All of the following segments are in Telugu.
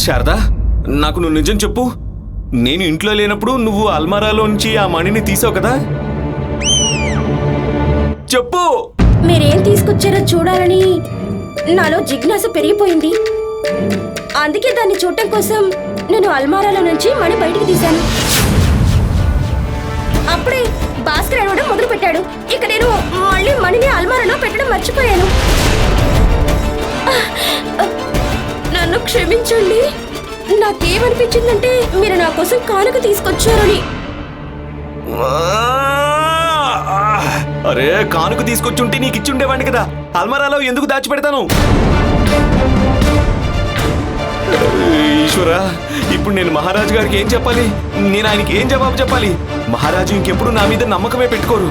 శారదా నాకు నువ్వు నిజం చెప్పు. నేను ఇంట్లో లేనప్పుడు నువ్వు అల్మారాలోంచి ఆ మణిని తీసావు కదా? చెప్పు! మీరేం తీసుకొచ్చారో చూడాలని నాలో జిజ్ఞాస పెరిగిపోయింది. అందుకే దాన్ని చూడటం కోసం నేను అల్మారాలో నుంచి మణి బయటికి తీశాను. అప్పుడే భాస్కర్ అడవడం మొదలు పెట్టాడు ఇక నేను మళ్ళీ మణిని అల్మారాలో పెట్టడం మర్చిపోయాను. నన్ను క్షమించండి. నాకేమనిపించిందంటే మీరు నా కోసం కానుక తీసుకొచ్చారని. అరే కానుక తీసుకొచ్చుంటే నీకు ఇచ్చుండేవాడిని కదా. అల్మారాలో ఎందుకు దాచిపెడతాను? ఈశ్వరా ఇప్పుడు నేను మహారాజు గారికి ఏం చెప్పాలి? నేను ఆయనకి ఏం జవాబు చెప్పాలి? మహారాజు ఇంకెప్పుడు నా మీద నమ్మకమే పెట్టుకోరు.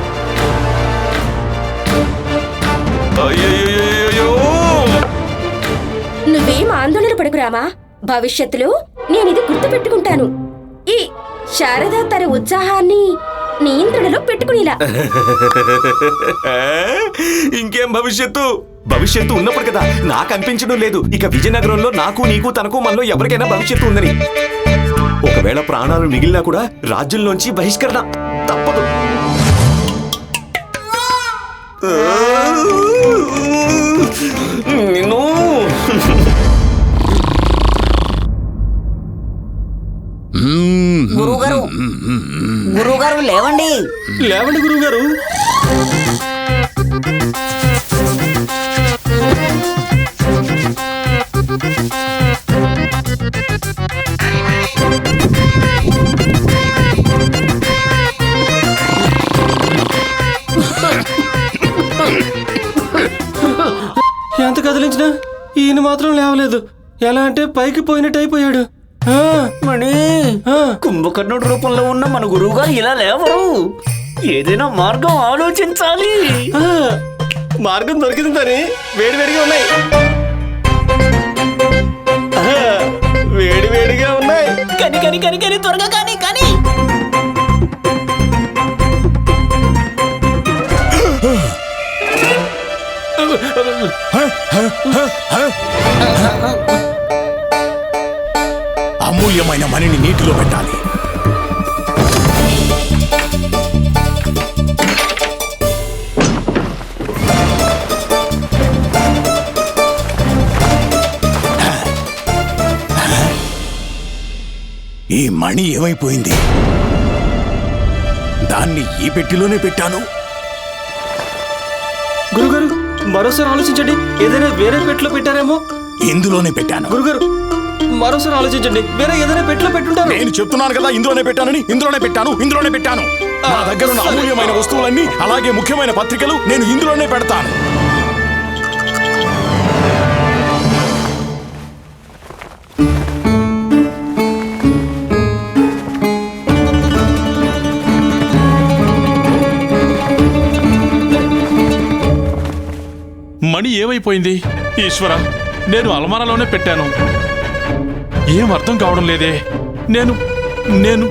అయ్యో నువ్వేం ఆందోళన పడకు రామా. భవిష్యత్తులో నేను ఇది గుర్తుపెట్టుకుంటాను. ఈ శారద తన ఉత్సాహాన్ని నియంత్రణలో పెట్టుకునేలా? ఇంకేం భవిష్యత్తు? భవిష్యత్తు ఉన్నప్పుడు కదా నాకు అనిపించడం లేదు. ఇక విజయనగరంలో నాకు నీకు తనకు మనలో ఎవరికైనా భవిష్యత్తు ఉందని. ఒకవేళ ప్రాణాలు మిగిలినా కూడా రాజ్యంలోంచి బహిష్కరణ తప్పదు. నిన్ను. గురువుగారు. గురువుగారు లేవండి. లేవండి గురువు గారు ఎంత కదిలించినా ఈయన మాత్రం లేవలేదు. ఎలా అంటే పైకి పోయినట్టు అయిపోయాడు. మణి ఆ. కుంభకర్ణుడి రూపంలో ఉన్న మన గురువుగారు ఇలా లేవరు. ఏదైనా మార్గం ఆలోచించాలి. మార్గం దొరికింది తని వేడి వేడిగా ఉన్నాయి. ఆ, వేడి వేడిగా ఉన్నాయి. కని కని కని కని త్వరగా కానీ కానీ. అమూల్యమైన మణిని నీటిలో పెట్టాలి. ఈ మణి ఏమైపోయింది? దాన్ని ఈ పెట్టిలోనే పెట్టాను. గురుగారు మరోసారి ఆలోచించండి. ఏదైనా వేరే పెట్లో పెట్టారేమో? ఇందులోనే పెట్టాను. గురుగారు మరోసారి ఆలోచించండి. వేరే ఏదైనా పెట్లో పెట్టుంటారు. నేను చెప్తున్నాను కదా ఇందులోనే పెట్టానని ఇందులోనే పెట్టాను ఇందులోనే పెట్టాను. నా దగ్గర ఉన్న అమూల్యమైన వస్తువులన్నీ అలాగే ముఖ్యమైన పత్రికలు నేను ఇందులోనే పెడతాను. మణి ఏమైపోయింది? ఈశ్వర నేను అలమారాలోనే పెట్టాను. ఏం అర్థం కావడం లేదే. నేను నేను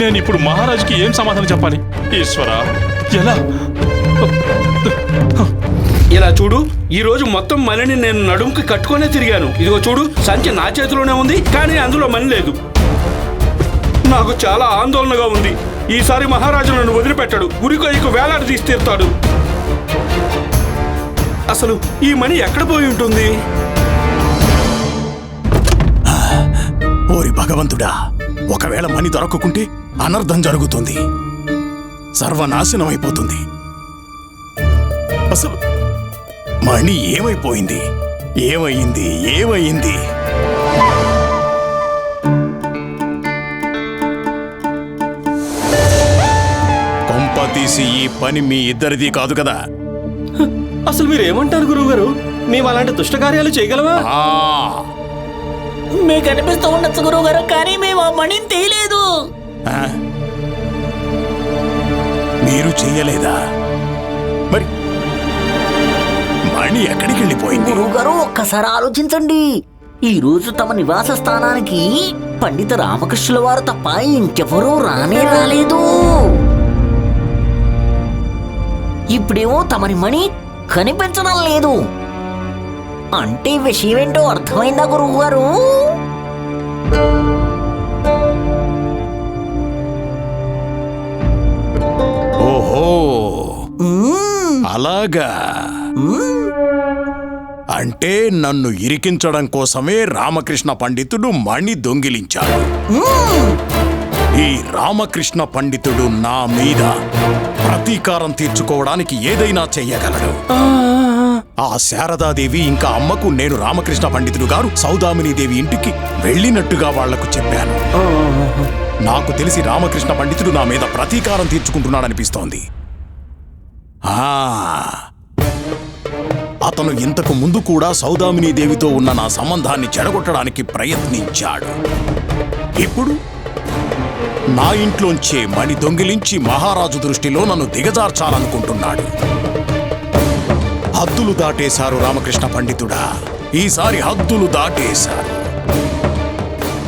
నేను ఇప్పుడు మహారాజుకి ఏం సమాధానం చెప్పాలి? ఈశ్వర ఎలా? ఇలా చూడు ఈ రోజు మొత్తం మణిని నేను నడుముకి కట్టుకునే తిరిగాను. ఇదిగో చూడు సంచి నా చేతిలోనే ఉంది కానీ అందులో మణి లేదు. నాకు చాలా ఆందోళనగా ఉంది. ఈసారి మహారాజు నన్ను వదిలిపెట్టాడు గురికొయ్యకు వేలాడి తీసి తీరుతాడు. అసలు ఈ మణి ఎక్కడ పోయి ఉంటుంది? ఓరి భగవంతుడా ఒకవేళ మణి దొరకకుంటే అనర్థం జరుగుతుంది. సర్వనాశనం అయిపోతుంది. అసలు మణి ఏమైపోయింది? ఏమైంది? ఏమైంది? కొంప తీసి ఈ పని మీ ఇద్దరిది కాదు కదా? అసలు మీరు ఏమంటారు గురువుగారు? మేము అలాంటి దుష్ట కార్యాలు చేయగలవా మీకు అనిపిస్తూ ఉండొచ్చు గురువుగారు కానీ మేము ఆ మణిని తీయలేదు? మీరు చెయ్యలేదా మరి మణి ఎక్కడికి వెళ్ళిపోయింది? గురువుగారు ఒక్కసారి ఆలోచించండి. ఈ రోజు తమ నివాస స్థానానికి పండిత రామకృష్ణుల వారు తప్ప ఇంకెవరూ రానే రాలేదు. ఇప్పుడేమో తమని మణి కనిపించడం లేదు. అంటే విషయం ఏంటో అర్థమైందా గురువు గారు ఓహో అలాగా. అంటే నన్ను ఇరికించడం కోసమే రామకృష్ణ పండితుడు మణి దొంగిలించాడు. ఈ రామకృష్ణ పండితుడు నా మీద ప్రతీకారం తీర్చుకోవడానికి ఏదైనా చెయ్యగలడు. ఆ. శారదాదేవి ఇంకా అమ్మకు నేను రామకృష్ణ పండితుడు గారు సౌదామినీదేవి ఇంటికి వెళ్ళినట్టుగా వాళ్ళకు చెప్పాను. నాకు తెలిసి రామకృష్ణ పండితుడు నా మీద ప్రతీకారం తీర్చుకుంటున్నాడనిపిస్తోంది. ఆ! అతను ఇంతకు ముందు కూడా సౌదామినీదేవితో ఉన్న నా సంబంధాన్ని చెడగొట్టడానికి ప్రయత్నించాడు. ఇప్పుడు నా ఇంట్లోంచే మణి దొంగిలించి మహారాజు దృష్టిలో నన్ను దిగజార్చాలనుకుంటున్నాడు. హద్దులు దాటేశారు రామకృష్ణ పండితుడా. ఈసారి హద్దులు దాటేశారు.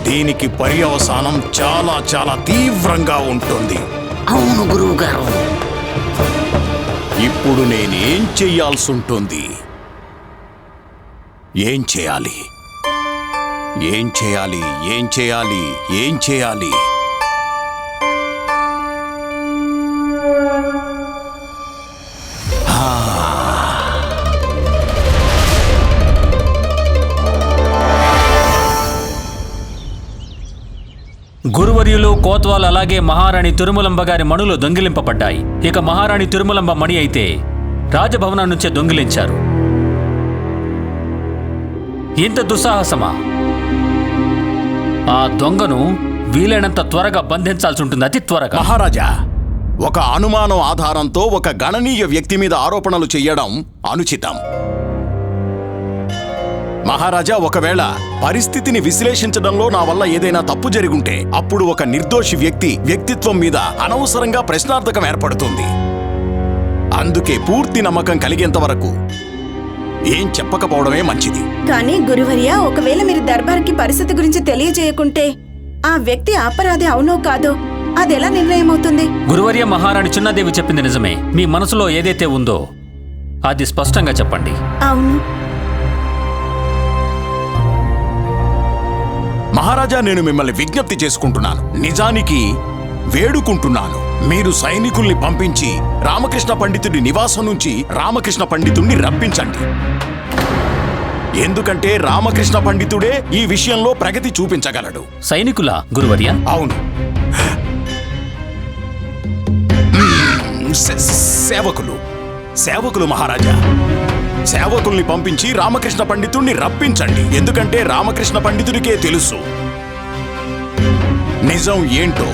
దీనికి పర్యవసానం చాలా చాలా తీవ్రంగా ఉంటుంది. అవును గురువు గారు ఇప్పుడు నేనేం చెయ్యాల్సి ఉంటుంది ఏం చేయాలి? ఏం చేయాలి? ఏం చేయాలి? ఏం చేయాలి? గురువర్యులు కోత్వాల్ అలాగే మహారాణి తిరుమలంబ గారి మణులు దొంగిలింపబడ్డాయి. ఇక మహారాణి తిరుమలంబ మణి అయితే రాజభవనం నుంచే దొంగిలించారు. ఇంత దుస్సాహసమా? ఆ దొంగను వీలైనంత త్వరగా బంధించాల్సి ఉంటుంది అతి త్వరగా. మహారాజా ఒక అనుమానం ఆధారంతో ఒక గణనీయ వ్యక్తి మీద ఆరోపణలు చెయ్యడం అనుచితం. మహారాజా ఒకవేళ పరిస్థితిని విశ్లేషించడంలో నా వల్ల ఏదైనా తప్పు జరిగుంటే అప్పుడు ఒక నిర్దోషి వ్యక్తి వ్యక్తిత్వం మీద అనవసరంగా ప్రశ్నార్థకం ఏర్పడుతుంది. అందుకే పూర్తి నమ్మకం కలిగేంత వరకు ఏం చెప్పకపోవడమే మంచిది. కానీ గురువర్య ఒకవేళ మీరు దర్బార్కి పరిస్థితి గురించి తెలియజేయకుంటే ఆ వ్యక్తి అపరాధి అవునో కాదో అదెలా నిర్ణయం అవుతుంది గురువర్య మహారాణి చిన్నదేవి చెప్పింది నిజమే. మీ మనసులో ఏదైతే ఉందో అది స్పష్టంగా చెప్పండి. అవును. మహారాజా నేను మిమ్మల్ని విజ్ఞప్తి చేసుకుంటున్నాను. నిజానికి వేడుకుంటున్నాను. మీరు సైనికుల్ని పంపించి రామకృష్ణ పండితుడి నివాసం నుంచి రామకృష్ణ పండితుడిని రప్పించండి. ఎందుకంటే రామకృష్ణ పండితుడే ఈ విషయంలో ప్రగతి చూపించగలడు. సైనికుల గురువర్య? అవును. సేవకులు. సేవకులు మహారాజా. సేవకుల్ని పంపించి రామకృష్ణ పండితుణ్ణి రప్పించండి. ఎందుకంటే రామకృష్ణ పండితుడికే తెలుసు. నిజం ఏంటో?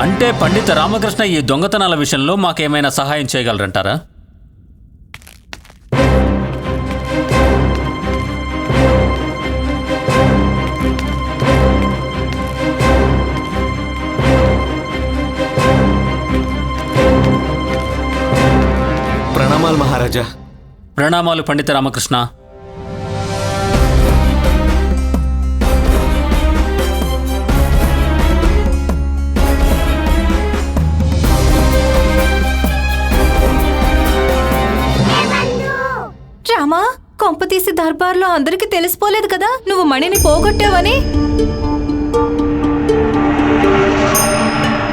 అంటే పండిత రామకృష్ణ ఈ దొంగతనాల విషయంలో మాకేమైనా సహాయం చేయగలరంటారా? మహారాజా ప్రణామాలు పండిత రామకృష్ణ. రామా కొంపతీసి దర్బార్లో అందరికీ తెలిసిపోలేదు కదా? నువ్వు మణిని పోగొట్టావని?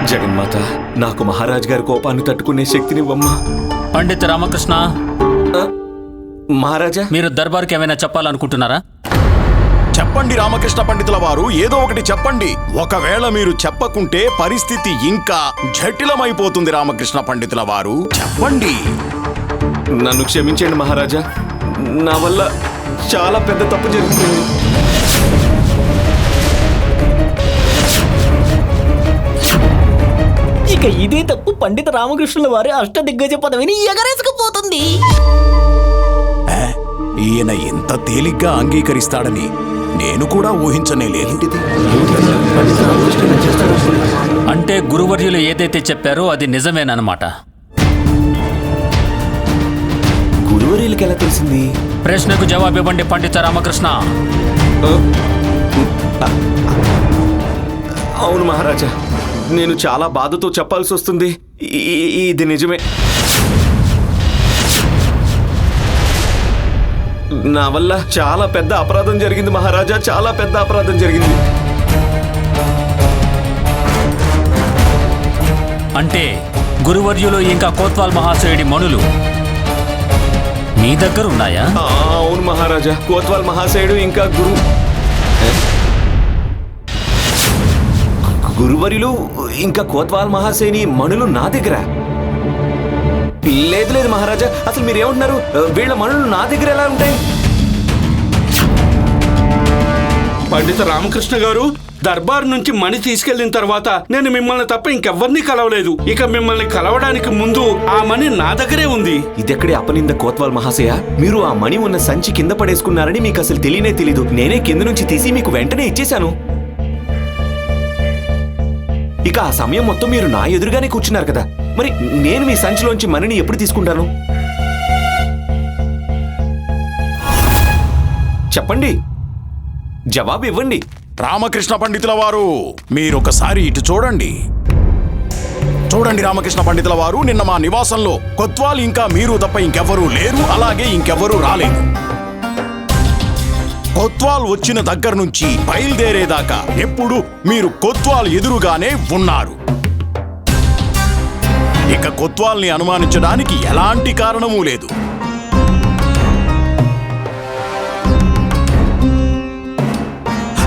జగన్మాత నాకు మహారాజ్ గారి కోపాన్ని తట్టుకునే శక్తినివ్వమ్మా. పండిత రామకృష్ణ మహారాజా? మీరు దర్బార్కి ఏమైనా చెప్పాలనుకుంటున్నారా? చెప్పండి రామకృష్ణ పండితుల వారు ఏదో ఒకటి చెప్పండి. ఒకవేళ మీరు చెప్పకుంటే పరిస్థితి ఇంకా జటిలమైపోతుంది రామకృష్ణ పండితుల వారు. చెప్పండి. నన్ను క్షమించండి మహారాజా. నా వల్ల చాలా పెద్ద తప్పు జరుగుతుంది. ఇక ఇదే తప్పు పండిత రామకృష్ణుల వారి అష్టదిగ్గజ పదవిని ఎగరేసుకుపోతుంది. ఈయన ఎంత తేలిగ్గా అంగీకరిస్తాడని నేను కూడా ఊహించనే లేదు. అంటే గురువర్యులు ఏదైతే చెప్పారో అది నిజమేనన్నమాట. గురువరీలకి ఎలా తెలిసింది? ప్రశ్నకు జవాబు ఇవ్వండి పండిత రామకృష్ణ. అవును మహారాజా. నేను చాలా బాధతో చెప్పాల్సి వస్తుంది. ఇది నిజమే. నా వల్ల చాలా పెద్ద అపరాధం జరిగింది మహారాజా. చాలా పెద్ద అపరాధం జరిగింది. అంటే గురువర్యులు ఇంకా కోత్వాల్ మహాశయుడి మణులు మీ దగ్గర ఉన్నాయా అవును మహారాజా. కోత్వాల్ మహాశయుడు ఇంకా గురు గురువరిలు ఇంకా కోత్వాల్ మహాశయుని మణులు నా దగ్గర. లేదు లేదు మహారాజా అసలు మీరు ఏమంటున్నారు వీళ్ళ మణులు నా దగ్గర ఎలా ఉంటాయి? పండిత రామకృష్ణ గారు దర్బార్ నుంచి మణి తీసుకెళ్ళిన తర్వాత నేను మిమ్మల్ని తప్ప ఇంకెవ్వరినీ కలవలేదు. ఇక మిమ్మల్ని కలవడానికి ముందు ఆ మణి నా దగ్గరే ఉంది. ఇదెక్కడే అపనింద కోత్వాల్ మహాశయ? మీరు ఆ మణి ఉన్న సంచి కింద పడేసుకున్నారని మీకు అసలు తెలియనే తెలీదు. నేనే కింద నుంచి తీసి మీకు వెంటనే ఇచ్చేశాను. ఇక ఆ సమయం మొత్తం మీరు నా ఎదురుగానే కూర్చున్నారు కదా. మరి నేను మీ సంచిలోంచి మణిని ఎప్పుడు తీసుకుంటాను? చెప్పండి. జవాబు ఇవ్వండి. రామకృష్ణ పండితుల వారు మీరొకసారి ఇటు చూడండి. చూడండి రామకృష్ణ పండితుల వారు నిన్న మా నివాసంలో కొత్వాల్ ఇంకా మీరు తప్ప ఇంకెవ్వరూ లేరు అలాగే ఇంకెవ్వరూ రాలేదు. కొత్వాల్ వచ్చిన దగ్గర నుంచి బయలుదేరేదాకా ఎప్పుడు మీరు కొత్వాల్ ఎదురుగానే ఉన్నారు. ఇక కొత్వాల్ని అనుమానించడానికి ఎలాంటి కారణమూ లేదు.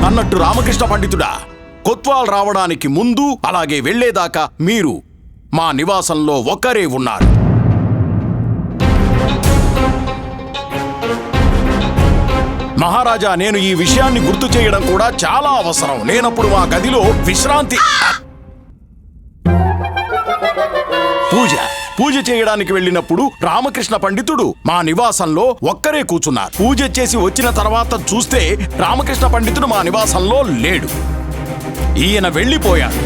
అన్నట్టు రామకృష్ణ పండితుడా కొత్వాల్ రావడానికి ముందు అలాగే వెళ్ళేదాకా మీరు మా నివాసంలో ఒక్కరే ఉన్నారు. మహారాజా నేను ఈ విషయాన్ని గుర్తు చేయడం కూడా చాలా అవసరం. నేనప్పుడు మా గదిలో విశ్రాంతి పూజ. పూజ చేయడానికి వెళ్ళినప్పుడు రామకృష్ణ పండితుడు మా నివాసంలో ఒక్కరే కూర్చున్నారు. పూజ చేసి వచ్చిన తర్వాత చూస్తే రామకృష్ణ పండితుడు మా నివాసంలో లేడు. ఈయన వెళ్ళిపోయాడు.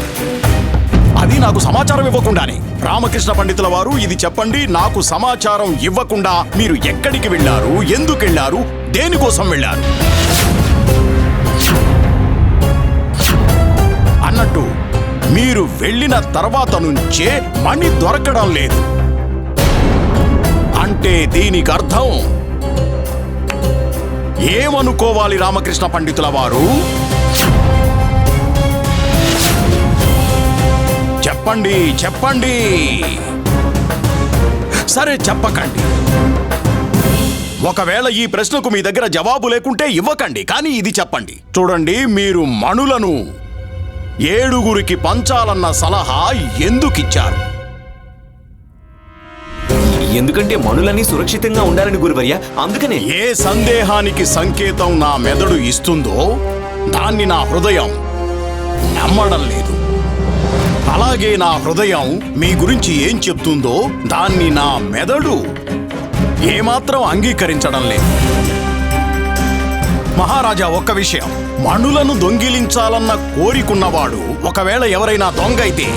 అది నాకు సమాచారం ఇవ్వకుండానే. రామకృష్ణ పండితుల వారు ఇది చెప్పండి నాకు సమాచారం ఇవ్వకుండా మీరు ఎక్కడికి వెళ్ళారు? ఎందుకు వెళ్ళారు? దేనికోసం వెళ్ళారు? అన్నట్టు మీరు వెళ్ళిన తర్వాత నుంచే మణి దొరకడం లేదు. అంటే దీనికి అర్థం? ఏమనుకోవాలి రామకృష్ణ పండితుల వారు? చెప్పండి చెప్పండి. సరే చెప్పకండి. ఒకవేళ ఈ ప్రశ్నకు మీ దగ్గర జవాబు లేకుంటే ఇవ్వకండి కానీ ఇది చెప్పండి. చూడండి మీరు మణులను ఏడుగురికి పంచాలన్న సలహా ఎందుకిచ్చారు? ఎందుకంటే మనులన్నీ సురక్షితంగా ఉండాలని గురువర్య అందుకనే. ఏ సందేహానికి సంకేతం నా మెదడు ఇస్తుందో దాన్ని నా హృదయం నమ్మడం లేదు. అలాగే నా హృదయం మీ గురించి ఏం చెప్తుందో దాన్ని నా మెదడు ఏమాత్రం అంగీకరించడం లేదు. మహారాజా ఒక్క విషయం. మణులను దొంగిలించాలన్న కోరికున్నవాడు ఒకవేళ ఎవరైనా దొంగ అయితే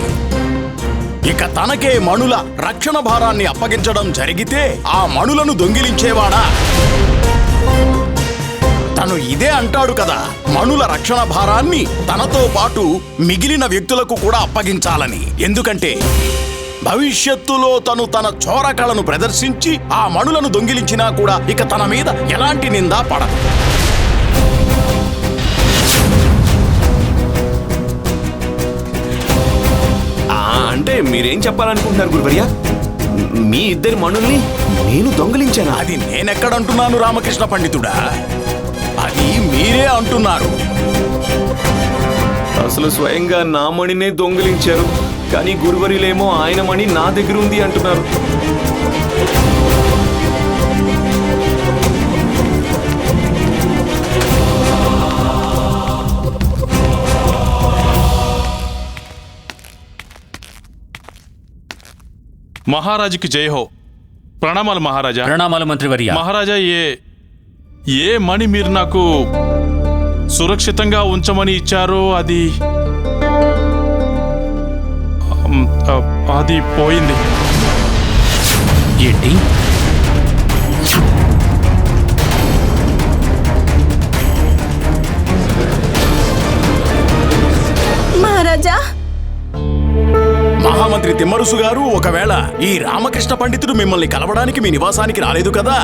ఇక తనకే మణుల రక్షణ భారాన్ని అప్పగించడం జరిగితే ఆ మణులను దొంగిలించేవాడా? తను ఇదే అంటాడు కదా మణుల రక్షణ భారాన్ని తనతో పాటు మిగిలిన వ్యక్తులకు కూడా అప్పగించాలని. ఎందుకంటే భవిష్యత్తులో తను తన చోరకళను ప్రదర్శించి ఆ మణులను దొంగిలించినా కూడా ఇక తన మీద ఎలాంటి నిందా పడదు. ఆ, అంటే మీరేం చెప్పాలనుకుంటున్నారు గురువర్య? మీ ఇద్దరి మనుల్ని నేను దొంగిలించానా? అది నేనెక్కడంటున్నాను రామకృష్ణ పండితుడా? అది మీరే అంటున్నారు. అసలు స్వయంగా నా మణినే దొంగిలించారు. కానీ గురువరిలేమో ఆయన మణి నా దగ్గర ఉంది అంటున్నారు. మహారాజుకి జై హో. ప్రణామాలు మహారాజా. ప్రణామాలు మంత్రివర్య. మహారాజా ఏ ఏ మణి మీరు నాకు సురక్షితంగా ఉంచమని ఇచ్చారో అది అది పోయింది. ఏంటి? మహారాజా! మహామంత్రి తిమ్మరుసు గారు ఒకవేళ ఈ రామకృష్ణ పండితుడు మిమ్మల్ని కలవడానికి మీ నివాసానికి రాలేదు కదా?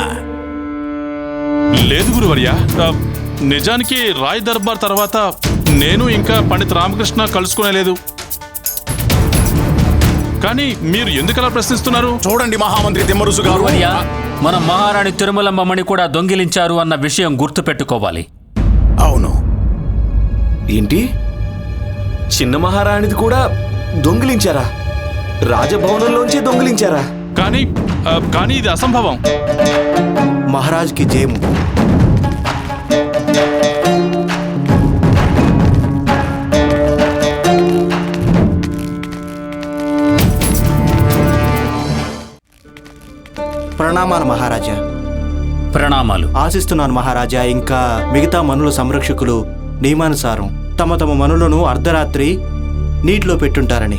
లేదు గురువర్య. నిజానికి రాయ్ దర్బార్ తర్వాత నేను ఇంకా పండిత్ రామకృష్ణ కలుసుకునేలేదు. కానీ మీరు ఎందుకు అలా ప్రశ్నిస్తున్నారు? చూడండి మహామంత్రి తిమ్మరుసు గారు. గురువర్య మనం మహారాణి తిరుమలమ్మ మణి కూడా దొంగిలించారు అన్న విషయం గుర్తుపెట్టుకోవాలి. అవును. ఏంటి? చిన్న మహారాణిది కూడా దొంగిలించారా? రాజభవనంలోంచి దొంగిలించారా? కానీ ఆ, కానీ ఇది అసంభవం. మహారాజ్కి జయము. ప్రణామాలు మహారాజా. ప్రణామాలు. ఆశిస్తున్నాను మహారాజా ఇంకా మిగతా మనుల సంరక్షకులు నియమానుసారం తమ తమ మనులను అర్ధరాత్రి నీటిలో పెట్టుంటారని.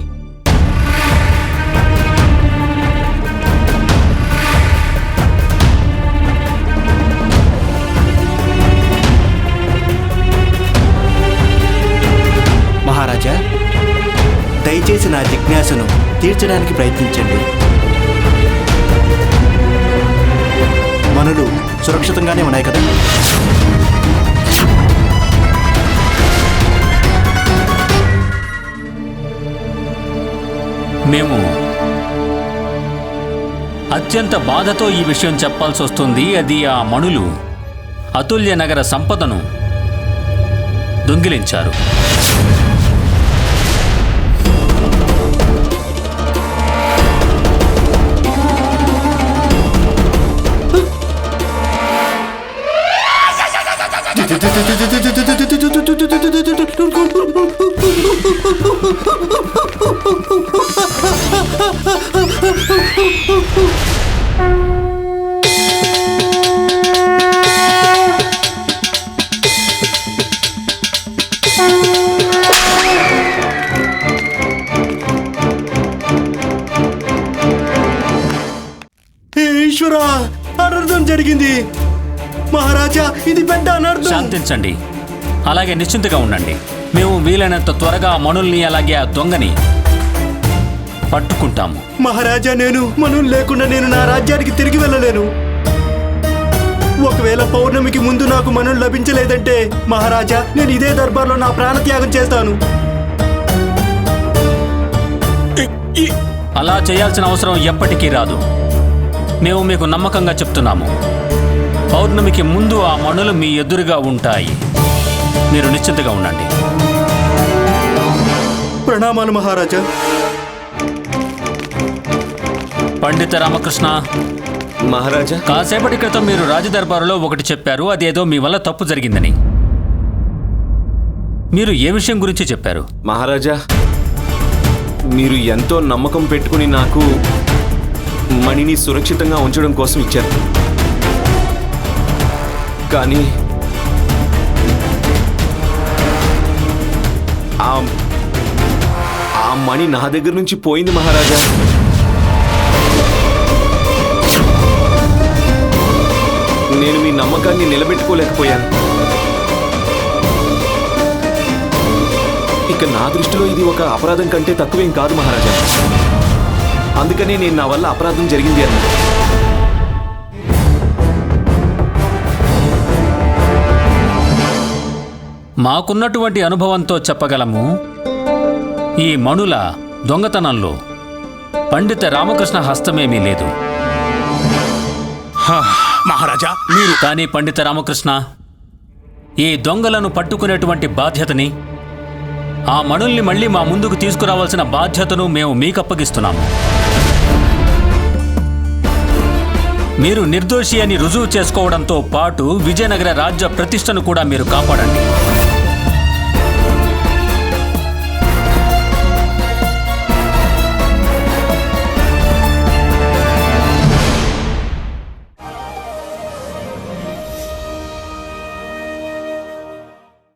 మహారాజా దయచేసి నా జిజ్ఞాసను తీర్చడానికి ప్రయత్నించండి. మనులు సురక్షితంగానే ఉన్నాయి కదా? మేము అత్యంత బాధతో ఈ విషయం చెప్పాల్సి వస్తుంది. అది ఆ మణులు అతుల్య నగర సంపదను దొంగిలించారు. ఈశ్వరా అనర్థం జరిగింది. మహారాజా ఇది పెద్ద అనర్థం. శాంతించండి. అలాగే నిశ్చింతగా ఉండండి. మేము వీలైనంత త్వరగా ఆ మణుల్ని అలాగే ఆ దొంగని పట్టుకుంటాము. మహారాజా నేను మనులు లేకుండా నేను నా రాజ్యానికి తిరిగి వెళ్ళలేను. ఒకవేళ పౌర్ణమికి ముందు నాకు మనులు లభించలేదంటే మహారాజా నేను ఇదే దర్బార్లో నా ప్రాణత్యాగం చేస్తాను. అలా చేయాల్సిన అవసరం ఎప్పటికీ రాదు. మేము మీకు నమ్మకంగా చెప్తున్నాము. పౌర్ణమికి ముందు ఆ మణులు మీ ఎదురుగా ఉంటాయి. మీరు నిశ్చింతగా ఉండండి. ప్రణామాలు మహారాజా. పండిత రామకృష్ణ. మహారాజా. కాసేపటి క్రితం మీరు రాజదర్బారులో ఒకటి చెప్పారు అదేదో మీ వల్ల తప్పు జరిగిందని. మీరు ఏ విషయం గురించి చెప్పారు? మహారాజా మీరు ఎంతో నమ్మకం పెట్టుకుని నాకు మణిని సురక్షితంగా ఉంచడం కోసం ఇచ్చారు. కానీ ఆ ఆ మణి నా దగ్గర నుంచి పోయింది మహారాజా. నేను మీ నమ్మకాన్ని నిలబెట్టుకోలేకపోయాను. ఇక నా దృష్టిలో ఇది ఒక అపరాధం కంటే తక్కువేం కాదు మహారాజా. అందుకనే నేను నా వల్ల అపరాధం జరిగింది అన్న మాకున్నటువంటి అనుభవంతో చెప్పగలము. ఈ మణుల దొంగతనంలో పండిత రామకృష్ణ హస్తమేమీ లేదు. మహారాజా మీరు కానీ పండిత రామకృష్ణ ఈ దొంగలను పట్టుకునేటువంటి బాధ్యతని ఆ మణుల్ని మళ్ళీ మా ముందుకు తీసుకురావాల్సిన బాధ్యతను మేము మీకు అప్పగిస్తున్నాము మీరు నిర్దోషి అని రుజువు చేసుకోవడంతో పాటు విజయనగర రాజ్య ప్రతిష్టను కూడా మీరు కాపాడండి.